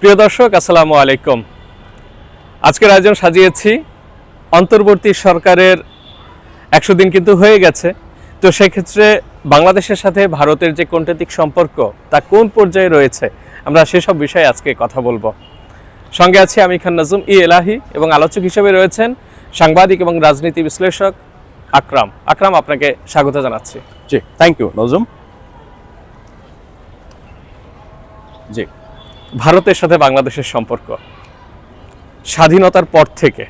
প্রিয় দর্শক, আসসালামু আলাইকুম। আজকের আয়োজন সাজিয়েছি। অন্তর্বর্তী সরকারের একশো দিন কিন্তু হয়ে গেছে। তো সেক্ষেত্রে বাংলাদেশের সাথে ভারতের যে কূটনৈতিক সম্পর্ক, তা কোন পর্যায়ে রয়েছে? আমরা সেসব বিষয়ে আজকে কথা বলব। সঙ্গে আছি আমি খান নাজুম ই এলাহি এবং আলোচক হিসেবে রয়েছেন সাংবাদিক এবং রাজনীতি বিশ্লেষক আকরাম। আকরাম, আপনাকে স্বাগত জানাচ্ছি। জি থ্যাংক ইউ নজুম জি। ভারতের সাথে বাংলাদেশের সম্পর্ক। স্বাধীনতার পর থেকে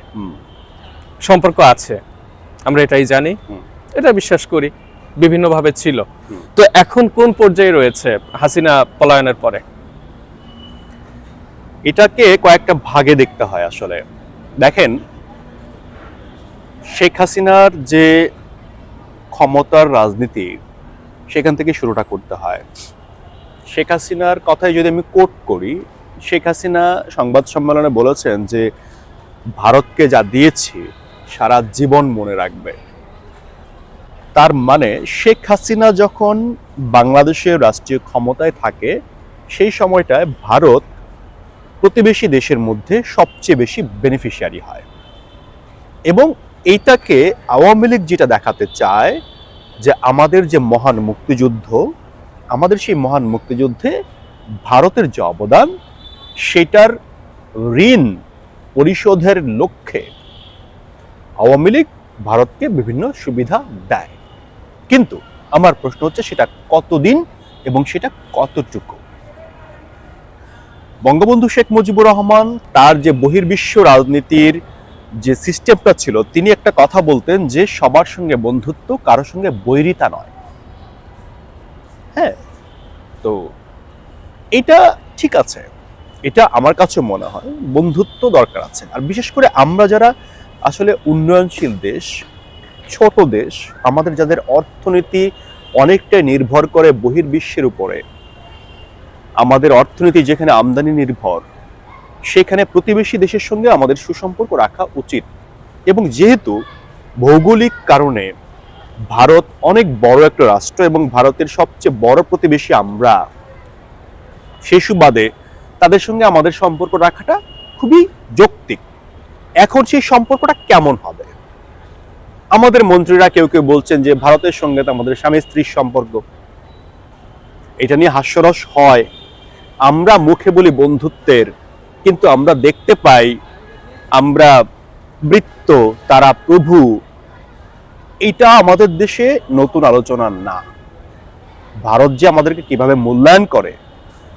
সম্পর্ক আছে আমরা এটাই জানি। এটা বিশ্বাস করি বিভিন্নভাবে ছিল। তো এখন কোন পর্যায়ে রয়েছে হাসিনা পলায়নের পরে? এটাকে কয়েকটা ভাগে দেখতে হয় আসলে। দেখেন শেখ হাসিনার যে ক্ষমতার রাজনীতি সেখান থেকে শুরুটা করতে হয়। শেখ হাসিনার কথাই যদি আমি কোট করি, শেখ হাসিনা সংবাদ সম্মেলনে বলেছেন যে, ভারতকে যা দিয়েছি, সারা জীবন মনে রাখবে। তার মানে শেখ হাসিনা যখন বাংলাদেশের রাষ্ট্রীয় ক্ষমতায় থাকে, সেই সময়টায় ভারত প্রতিবেশী দেশের মধ্যে সবচেয়ে বেশি বেনিফিশিয়ারি হয়। এবং এইটাকে আওয়ামী লীগ যেটা দেখাতে চায়, যে আমাদের যে মহান মুক্তিযুদ্ধ আমাদের সেই মহান মুক্তিযুদ্ধে ভারতের যে অবদান, সেটার ঋণ পরিশোধের লক্ষ্যে আওয়ামী লীগ ভারতকে বিভিন্ন সুবিধা দেয়। কিন্তু আমার প্রশ্ন হচ্ছে, সেটা কতদিন এবং সেটা কতটুকু? বঙ্গবন্ধু শেখ মুজিবুর রহমান তার যে বহির্বিশ্ব রাজনীতির যে সিস্টেমটা ছিল, তিনি একটা কথা বলতেন যে সবার সঙ্গে বন্ধুত্ব কারোর সঙ্গে বৈরিতা নয়। হ্যাঁ। তো এটা ঠিক আছে। এটা আমার কাছে মনে হয় বন্ধুত্ব দরকার আছে। আর বিশেষ করে আমরা যারা আসলে উন্নয়নশীল দেশ, ছোট দেশ, আমাদের যাদের অর্থনীতি অনেকটাই নির্ভর করে বহির্বিশ্বের উপরে, আমাদের অর্থনীতি যেখানে আমদানি নির্ভর, সেখানে প্রতিবেশী দেশের সঙ্গে আমাদের সুসম্পর্ক রাখা উচিত। এবং যেহেতু ভৌগোলিক কারণে ভারত অনেক বড় একটা রাষ্ট্র এবং ভারতের সবচেয়ে বড় প্রতিবেশী আমরা। সেই সুবাদে তাদের সঙ্গে আমাদের সম্পর্ক রাখাটা খুবই যৌক্তিক। এখন সেই সম্পর্কটা কেমন হবে? আমাদের মন্ত্রীরা কেউ কেউ বলছেন যে ভারতের সঙ্গে তো আমাদের স্বামী স্ত্রীর সম্পর্ক। এটা নিয়ে হাস্যরস হয়। আমরা মুখে বলি বন্ধুত্বের, কিন্তু আমরা দেখতে পাই আমরা বৃত্ত, তারা প্রভু এটা আমাদের দেশে নতুন আলোচনা না। ভারত যে আমাদেরকে কীভাবে মূল্যায়ন করে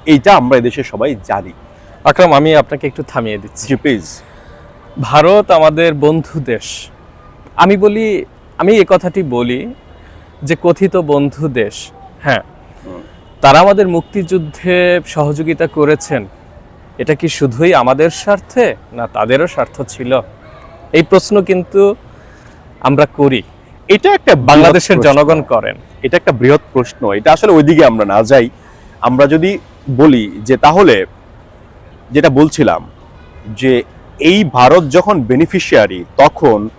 এইটা আমরা এদেশে সবাই জানি। আকরাম আমি আপনাকে একটু থামিয়ে দিচ্ছি। প্লিজ ভারত আমাদের বন্ধু দেশ। আমি বলি আমি এ কথাটি বলি যে কথিত বন্ধু দেশ হ্যাঁ তারা আমাদের মুক্তিযুদ্ধে সহযোগিতা করেছেন। এটা কি শুধুই আমাদের স্বার্থে না তাদেরও স্বার্থ ছিল? এই প্রশ্ন কিন্তু আমরা করি। এটা একটা বাংলাদেশের জনগণ করেন। এটা একটা বৃহৎ প্রশ্ন। এটা আসলে ওইদিকে আমরা না যাই। আমরা যদি বলি যে তাহলে যেটা বলছিলাম যে এই ভারত যখন বেনিফিশিয়ারি তখন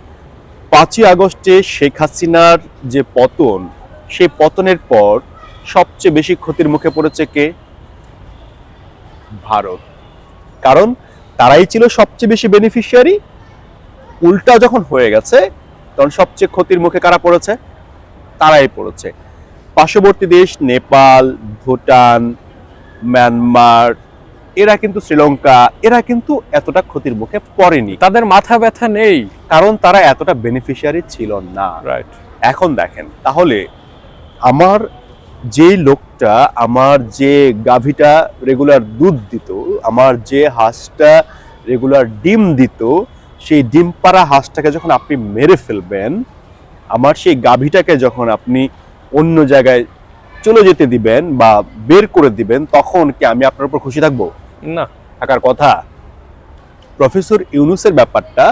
পাঁচই আগস্টে শেখ হাসিনার যে পতন সেই পতনের পর সবচেয়ে বেশি ক্ষতির মুখে পড়েছে কে? ভারত। কারণ তারাই ছিল সবচেয়ে বেশি বেনিফিশিয়ারি উল্টা যখন হয়ে গেছে তখন সবচেয়ে ক্ষতির মুখে কারা পড়েছে? তারাই পড়েছে। পার্শ্ববর্তী দেশ নেপাল ভুটান মিয়ানমার এরা কিন্তু শ্রীলঙ্কা এরা কিন্তু এতটা ক্ষতির মুখে পড়েনি। তাদের মাথা ব্যথা নেই। কারণ তারা এতটা বেনিফিশিয়ারি ছিল না। রাইট এখন দেখেন তাহলে আমার যে লোকটা আমার যে গাভীটা রেগুলার দুধ দিত আমার যে হাঁসটা রেগুলার ডিম দিত সেই ডিম পাড়া হাঁসটাকে যখন আপনি মেরে ফেলবেন আমার সেই গাভীটাকে যখন আপনি অন্য জায়গায় চলে যেতে দিবেন বা বের করে দিবেন তখন কি আমি আপনার উপর খুশি থাকব? না। থাকার কথা। প্রফেসর ইউনুসের ব্যাপারটা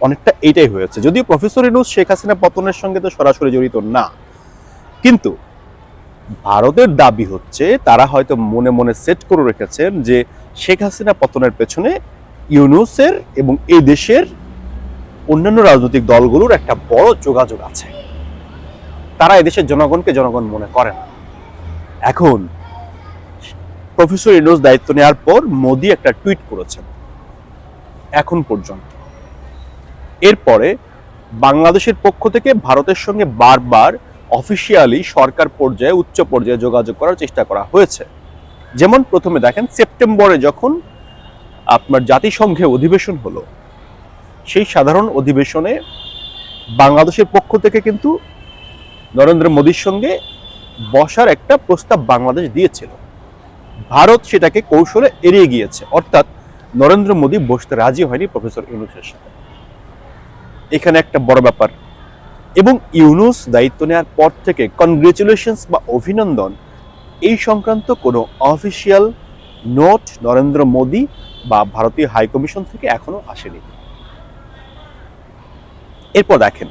অনেকটা এইটাই হয়েছে। যদিও প্রফেসর ইউনুস শেখ হাসিনা পতনের সঙ্গে তো সরাসরি জড়িত না কিন্তু ভারতের দাবি হচ্ছে তারা হয়তো মনে মনে সেট করে রেখেছেন যে শেখ হাসিনা পতনের পেছনে ইউনুসের এবং এই দেশের অন্যান্য রাজনৈতিক দলগুলোর একটা বড় যোগাযোগ আছে। তারা এদেশের জনগণকে জনগণ মনে করে না। এখন প্রফেসর ইউনুস দায়িত্ব নেওয়ার পর মোদি একটা টুইট করেছেন। এখন পর্যন্ত। এরপরে বাংলাদেশের পক্ষ থেকে ভারতের সঙ্গে বারবার অফিসিয়ালি সরকার পর্যায়ে, উচ্চ পর্যায়ে যোগাযোগ করার চেষ্টা করা হয়েছে। যেমন প্রথমে দেখেন, সেপ্টেম্বরে যখন আপনার জাতিসংঘে অধিবেশন হলো, সেই সাধারণ অধিবেশনে বাংলাদেশের পক্ষ থেকে কিন্তু নরেন্দ্র মোদীর সঙ্গে বসার একটা প্রস্তাব বাংলাদেশ দিয়েছিল। ভারত সেটাকে কৌশলে এড়িয়ে গিয়েছে। অর্থাৎ নরেন্দ্র মোদী বসতে রাজি হয়নি প্রফেসর ইউনুসের সাথে। এখানে একটা বড় ব্যাপার। এবং ইউনুস দায়িত্ব নেওয়ার পর থেকে কনগ্রেচুলেশনস বা অভিনন্দন, এই সংক্রান্ত কোনো অফিসিয়াল নোট নরেন্দ্র মোদী বা ভারতীয় হাইকমিশন থেকে এখনও আসেনি। এরপর দেখেন,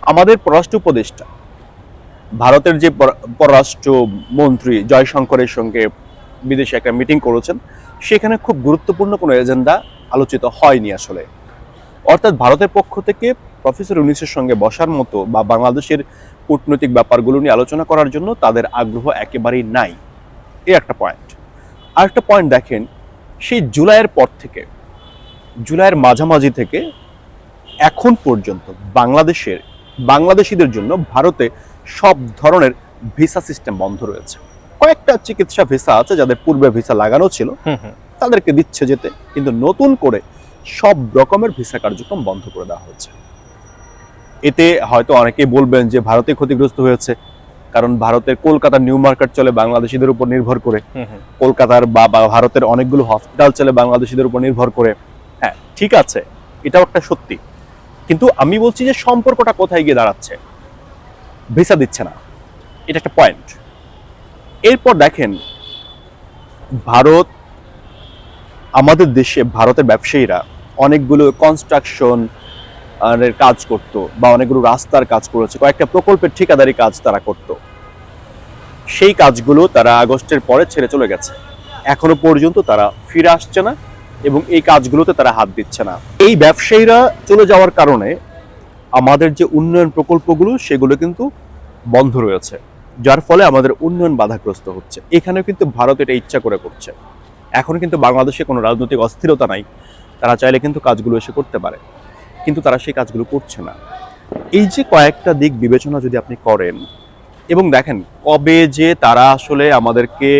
আমাদের পররাষ্ট্র উপদেষ্টা, ভারতের যে পর- পররাষ্ট্র মন্ত্রী জয়শঙ্করের সঙ্গে বিদেশে একটা মিটিং করেছেন, সেখানে খুব গুরুত্বপূর্ণ কোনো এজেন্ডা আলোচিত হয়নি আসলে। অর্থাৎ ভারতের পক্ষ থেকে প্রফেসর ইউনিসের সঙ্গে বসার মতো বা বাংলাদেশের কূটনৈতিক ব্যাপারগুলো নিয়ে আলোচনা করার জন্য তাদের আগ্রহ একেবারেই নাই। এই একটা পয়েন্ট আরেকটা পয়েন্ট দেখেন সেই জুলাইয়ের পর থেকে জুলাইয়ের মাঝামাঝি থেকে এখন পর্যন্ত বাংলাদেশের বাংলাদেশিদের জন্য ভারতে সব ধরনের ভিসা সিস্টেম বন্ধ রয়েছে। কয়েকটা চিকিৎসা ভিসা আছে যাদের পূর্বে ভিসা লাগানো ছিল তাদেরকে দিচ্ছে যেতে কিন্তু নতুন করে সব রকমের ভিসা কার্যক্রম বন্ধ করে দেওয়া হয়েছে এতে হয়তো অনেকেই বলবেন যে ভারতে ক্ষতিগ্রস্ত হয়েছে কারণ ভারতের কলকাতার নিউ মার্কেট চলে বাংলাদেশিদের উপর নির্ভর করে। কলকাতার বা ভারতের অনেকগুলো হসপিটাল চলে বাংলাদেশিদের উপর নির্ভর করে। হ্যাঁ ঠিক আছে এটাও একটা সত্যি। কিন্তু আমি বলছি যে সম্পর্কটা কোথায় গিয়ে দাঁড়াচ্ছে ভিসা দিচ্ছে না। এটা একটা পয়েন্ট এরপর দেখেন ভারত আমাদের দেশে ভারতের ব্যবসায়ীরা অনেকগুলো কনস্ট্রাকশন এর কাজ করত বা অনেকগুলো রাস্তার কাজ করেছে, কয়েকটা প্রকল্পের ঠিকাদারি কাজ তারা করত। সেই কাজগুলো তারা আগস্টের পরে ছেড়ে চলে গেছে। এখনও পর্যন্ত তারা ফিরে আসছে না এবং এই কাজগুলোতে তারা হাত দিচ্ছে না। এই ব্যবসায়ীরা চলে যাওয়ার কারণে আমাদের যে উন্নয়ন প্রকল্পগুলো, সেগুলো কিন্তু বন্ধ রয়েছে। যার ফলে আমাদের উন্নয়ন বাধাগ্রস্ত হচ্ছে। এখানেও কিন্তু ভারত এটা ইচ্ছা করে করছে। এখন কিন্তু বাংলাদেশে কোনো রাজনৈতিক অস্থিরতা নাই। তারা চাইলে কিন্তু কাজগুলো এসে করতে পারে। কিন্তু তারা সেই কাজগুলো করছে না। এই যে কয়েকটা দিক বিবেচনা যদি আপনি করেন, এবং দেখেন কবে যে তারা আসলে আমাদেরকে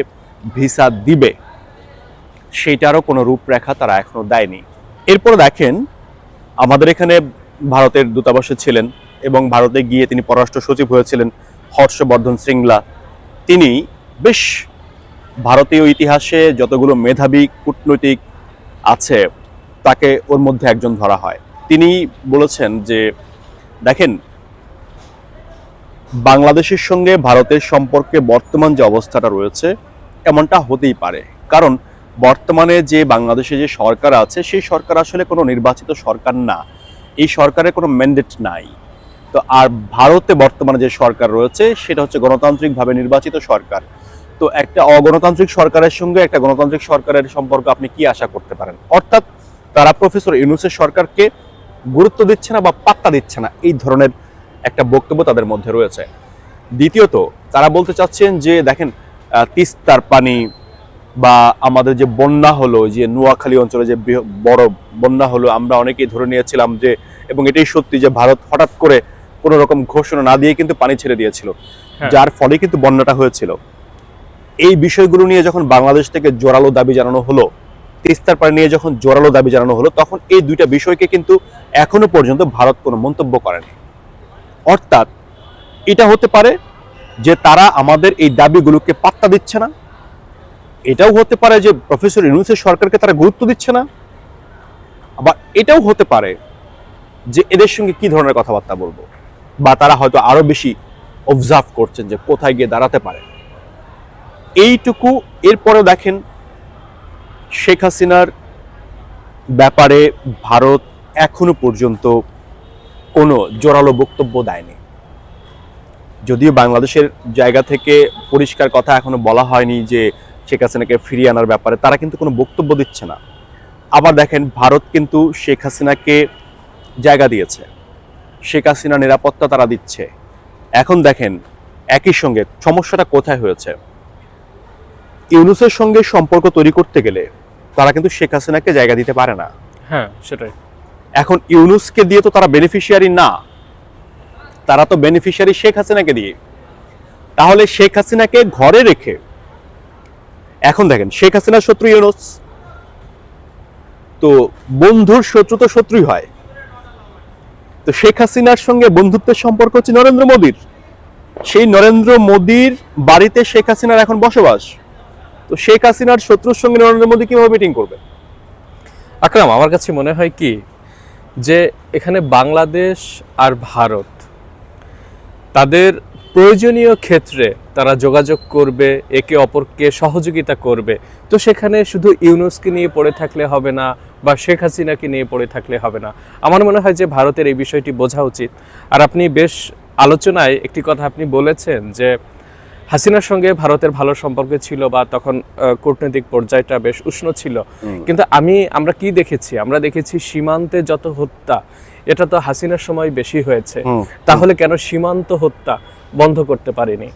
ভিসা দিবে, সেইটারও কোনো রূপরেখা তারা এখনও দেয়নি। এরপর দেখেন আমাদের এখানে ভারতের দূতাবাসে ছিলেন এবং ভারতে গিয়ে তিনি পররাষ্ট্র সচিব হয়েছিলেন হর্ষবর্ধন শৃঙ্গলা। তিনি বেশ ভারতীয় ইতিহাসে যতগুলো মেধাবী কূটনৈতিক আছে, তাকে ওর মধ্যে একজন ধরা হয়। তিনি বলেছেন যে, দেখেন, বাংলাদেশের সঙ্গে ভারতের সম্পর্কে বর্তমান যে অবস্থাটা রয়েছে, এমনটা হতেই পারে। কারণ, বর্তমানে যে বাংলাদেশে যে সরকার আছে, সেই সরকার আসলে কোনো নির্বাচিত সরকার না। এই সরকারের কোনো ম্যান্ডেট নাই। তো আর ভারতে বর্তমানে যে সরকার রয়েছে, সেটা হচ্ছে গণতান্ত্রিকভাবে নির্বাচিত সরকার। তো একটা অগণতান্ত্রিক সরকারের সঙ্গে একটা গণতান্ত্রিক সরকারের সম্পর্ক আপনি কি আশা করতে পারেন? অর্থাৎ, তারা প্রফেসর ইউনুসের সরকারকে গুরুত্ব দিচ্ছে না বা পাত্তা দিচ্ছে না এই ধরনের একটা বক্তব্য তাদের মধ্যে রয়েছে। দ্বিতীয়ত তারা বলতে চাচ্ছেন যে দেখেন তিস্তার পানি বা আমাদের যে বন্যা হলো যে নোয়াখালী অঞ্চলে যে বড় বন্যা হলো আমরা অনেকেই ধরে নিয়েছিলাম যে এবং এটাই সত্যি যে ভারত হঠাৎ করে কোনো রকম ঘোষণা না দিয়ে কিন্তু পানি ছেড়ে দিয়েছিল। হ্যাঁ। যার ফলে কিন্তু বন্যাটা হয়েছিল। এই বিষয়গুলো নিয়ে যখন বাংলাদেশ থেকে জোরালো দাবি জানানো হলো তিস্তার পানি নিয়ে যখন জোরালো দাবি জানানো হলো, তখন এই দুইটা বিষয়কে কিন্তু এখনও পর্যন্ত ভারত কোনো মন্তব্য করেনি। অর্থাৎ এটা হতে পারে যে তারা আমাদের এই দাবিগুলোকে পাত্তা দিচ্ছে না, এটাও হতে পারে যে প্রফেসর ইউনুসের সরকারকে তারা গুরুত্ব দিচ্ছে না, আবার এটাও হতে পারে যে এদের সঙ্গে কি ধরনের কথাবার্তা বলব, বা তারা হয়তো আরও বেশি অবজার্ভ করছেন যে কোথায় গিয়ে দাঁড়াতে পারে। এইটুকু এরপরেও দেখেন শেখ হাসিনার ব্যাপারে ভারত এখনও পর্যন্ত কোনো জোরালো বক্তব্য দেয়নি। যদিও বাংলাদেশের জায়গা থেকে পরিষ্কার কথা এখনও বলা হয়নি যে শেখ হাসিনাকে ফিরিয়ে আনার ব্যাপারে, তারা কিন্তু কোনো বক্তব্য দিচ্ছে না। আবার দেখেন, ভারত কিন্তু শেখ হাসিনাকে জায়গা দিয়েছে। শেখ হাসিনা নিরাপত্তা তারা দিচ্ছে। এখন দেখেন, একই সঙ্গে সমস্যাটা কোথায় হয়েছে? ইউনুসের সঙ্গে সম্পর্ক তৈরি করতে গেলে তারা কিন্তু শেখ হাসিনাকে জায়গা দিতে পারে না। হ্যাঁ সেটাই। এখন ইউনুসকে দিয়ে তো তারা বেনিফিশিয়ারি না তারা তো বেনিফিশিয়ারি শেখ হাসিনাকে দিয়ে। তাহলে শেখ হাসিনাকে ঘরে রেখে এখন দেখেন শেখ হাসিনার শত্রু ইউনুস। তো বন্ধুর শত্রু তো শত্রুই হয়। তো শেখ হাসিনার সঙ্গে বন্ধুত্বের সম্পর্ক হচ্ছে নরেন্দ্র মোদীর। সেই নরেন্দ্র মোদীর বাড়িতে শেখ হাসিনার এখন বসবাস। তো শেখ হাসিনার শত্রুর সঙ্গে নরেন্দ্র মোদী কীভাবে মিটিং করবে? আকরাম, আমার কাছে মনে হয় কি যে এখানে বাংলাদেশ আর ভারত, তাদের প্রয়োজনীয় ক্ষেত্রে তারা যোগাযোগ করবে, একে অপরকে সহযোগিতা করবে। তো সেখানে শুধু ইউনুসকে নিয়ে পড়ে থাকলে হবে না বা শেখ হাসিনাকে নিয়ে পড়ে থাকলে হবে না। আমার মনে হয় যে ভারতের এই বিষয়টি বোঝা উচিত। আর আপনি বেশ আলোচনায় একটি কথা আপনি বলেছেন যে হাসিনার সঙ্গে ভারতের ভালো সম্পর্ক ছিল বা তখন কূটনৈতিক পর্যায়টা বেশ উষ্ণ ছিল। কিন্তু আমি আমরা কি দেখেছি? আমরা দেখেছি সীমান্তে যত হত্যা এটা তো হাসিনার সময় বেশি হয়েছে। তাহলে কেন সীমান্ত হত্যা বন্ধ করতে পারেনি?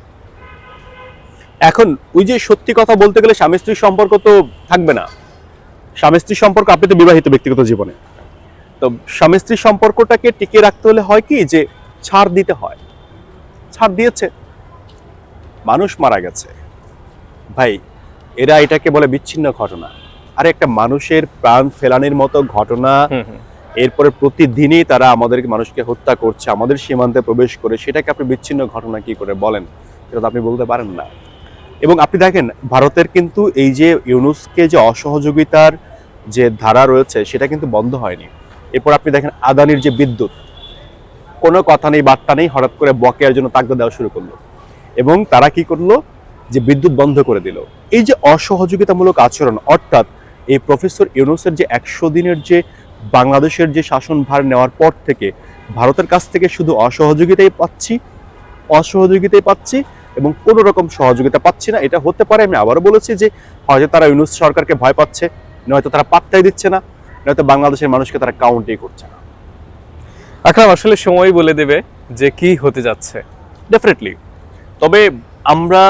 এখন ওই যে সত্যি কথা বলতে গেলে স্বামী স্ত্রীর সম্পর্ক তো থাকবে না। স্বামী স্ত্রীর সম্পর্ক আপনি তো বিবাহিত ব্যক্তিগত জীবনে। তো স্বামী স্ত্রীর সম্পর্কটাকে টিকিয়ে রাখতে হলে হয় কি? যে ছাড় দিতে হয়। ছাড় দিয়েছে। মানুষ মারা গেছে। ভাই এরা এটাকে বলে বিচ্ছিন্ন ঘটনা। আরে একটা মানুষের প্রাণ ফেলানির মতো ঘটনা। এরপরে প্রতিদিনই তারা আমাদেরকে মানুষকে হত্যা করছে আমাদের সীমান্তে প্রবেশ করে। সেটাকে আপনি বিচ্ছিন্ন ঘটনা কি করে বলেন? সেটা তো আপনি বলতে পারেন না। এবং আপনি দেখেন ভারতের কিন্তু এই যে ইউনুসকে যে অসহযোগিতার যে ধারা রয়েছে সেটা কিন্তু বন্ধ হয়নি। এরপর আপনি দেখেন আদানির যে বিদ্যুৎ কোনো কথা নেই বার্তা নেই হঠাৎ করে বকেয়ার জন্য তাগদা দেওয়া শুরু করল। এবং তারা কি করল? যে বিদ্যুৎ বন্ধ করে দিল। এই যে অসহযোগিতামূলক আচরণ অর্থাৎ এই প্রফেসর ইউনুসের যে একশো দিনের যে বাংলাদেশের যে শাসনভার নেওয়ার পর থেকে ভারতের কাছ থেকে শুধু অসহযোগিতাই পাচ্ছি অসহযোগিতাই পাচ্ছি এবং কোনো রকম সহযোগিতা পাচ্ছি না। এটা হতে পারে আমি আবারও বলেছি যে হয়তো তারা ইউনুস সরকারকে ভয় পাচ্ছে নয়তো তারা পাত্তাই দিচ্ছে না নয়তো বাংলাদেশের মানুষকে তারা কাউন্টই করছে না। আকরাম আসলে সময় বলে দেবে যে কি হতে যাচ্ছে। ডেফিনেটলি তবে আমরা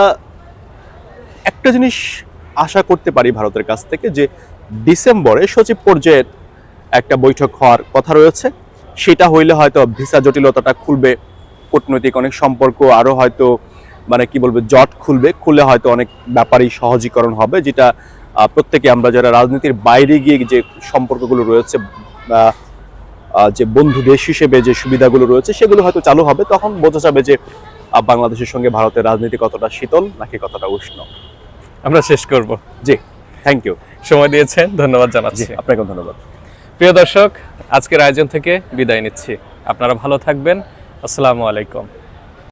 একটা জিনিস আশা করতে পারি ভারতের কাছ থেকে যে ডিসেম্বরে সচিব পর্যায়ের একটা বৈঠক হওয়ার কথা রয়েছে। সেটা হইলে হয়তো ভিসা জটিলতাটা খুলবে, কূটনৈতিক অনেক সম্পর্ক আরও হয়তো মানে কি বলব, জট খুলবে। খুলে হয়তো অনেক ব্যাপারই সহজীকরণ হবে, যেটা প্রত্যেকে আমরা যারা রাজনীতির বাইরে গিয়ে যে সম্পর্কগুলো রয়েছে যে বন্ধু দেশ হিসেবে যে সুবিধাগুলো রয়েছে, সেগুলো হয়তো চালু হবে। তখন বোঝা যাবে যে বাংলাদেশের সঙ্গে ভারতের রাজনীতি কতটা শীতল নাকি কতটা উষ্ণ? আমরা শেষ করব। জি থ্যাংক ইউ সময় দিয়েছেন ধন্যবাদ জি জানাচ্ছি আপনাকে ধন্যবাদ। প্রিয় দর্শক আজকের আয়োজন থেকে বিদায় নিচ্ছি। আপনারা ভালো থাকবেন। আসসালামু আলাইকুম।